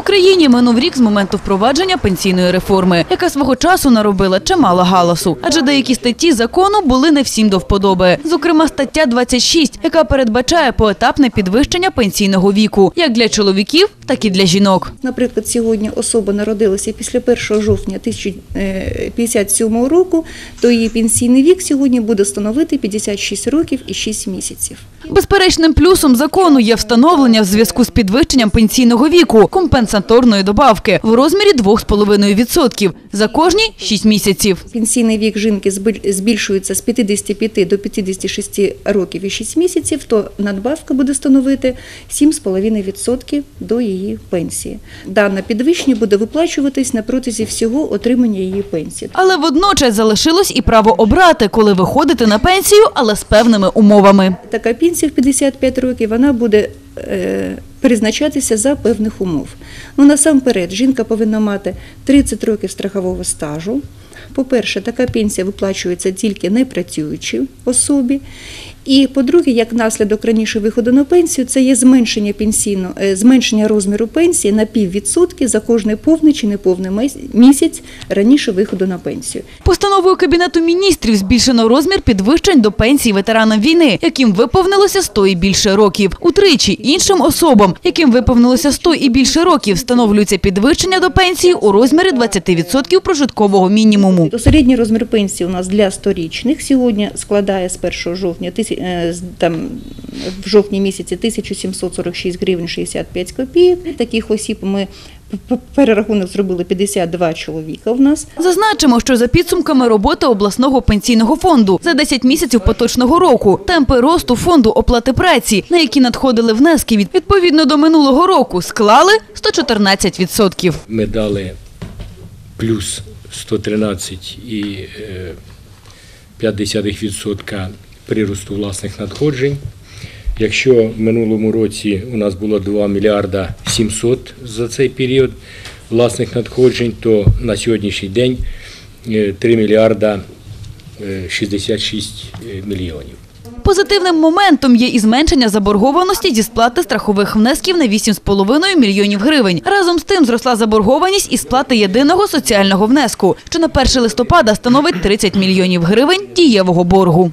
Україні минув рік з моменту впровадження пенсійної реформи, яка свого часу наробила чимало галасу. Адже деякі статті закону були не всім до вподоби. Зокрема, стаття 26, яка передбачає поетапне підвищення пенсійного віку як для чоловіків, так і для жінок. Наприклад, сьогодні особа народилася після 1 жовтня 1957 року, то її пенсійний вік сьогодні буде становити 56 років і 6 місяців. Безперечним плюсом закону є встановлення в зв'язку з підвищенням пенсійного віку компенсаторної добавки в розмірі 2,5% за кожні 6 місяців. Пенсійний вік жінки збільшується з 55 до 56 років і 6 місяців, то надбавка буде становити 7,5% до її пенсії. Дане підвищення буде виплачуватись на протязі всього отримання її пенсії. Але водночас залишилось і право обрати, коли виходити на пенсію, але з певними умовами. Така пенсія в 55 років вона буде е, призначатися за певних умов. Ну, насамперед, жінка повинна мати 30 років страхового стажу. По-перше, така пенсія виплачується тільки непрацюючій особі. І по-друге, як наслідок раніше виходу на пенсію, це є зменшення пенсійно, е, зменшення розміру пенсії на піввідсотки за кожний повний чи неповний місяць раніше виходу на пенсію. Постановою Кабінету міністрів збільшено розмір підвищень до пенсій ветеранам війни, яким виповнилося 100 і більше років. Утричі іншим особам, яким виповнилося 100 і більше років, встановлюється підвищення до пенсії у розмірі 20% прожиткового мінімуму. То середній розмір пенсії у нас для сторічних сьогодні складає з 1 жовтня там, в жовтні місяці 1746 гривень 65 копійок. Таких осіб ми перерахунок зробили 52 чоловіка в нас. Зазначимо, що за підсумками роботи обласного пенсійного фонду за 10 місяців поточного року темпи росту фонду оплати праці, на які надходили внески від відповідно до минулого року, склали 114%. ми дали плюс 113,5% приросту власних надходжень. Якщо в минулому році у нас було 2 мільярда 700 за цей період власних надходжень, то на сьогоднішній день е, 3 мільярда е, 66 мільйонів. Позитивним моментом є і зменшення заборгованості зі сплати страхових внесків на 8,5 мільйонів гривень. Разом з тим зросла заборгованість із сплати єдиного соціального внеску, що на 1 листопада становить 30 мільйонів гривень дієвого боргу.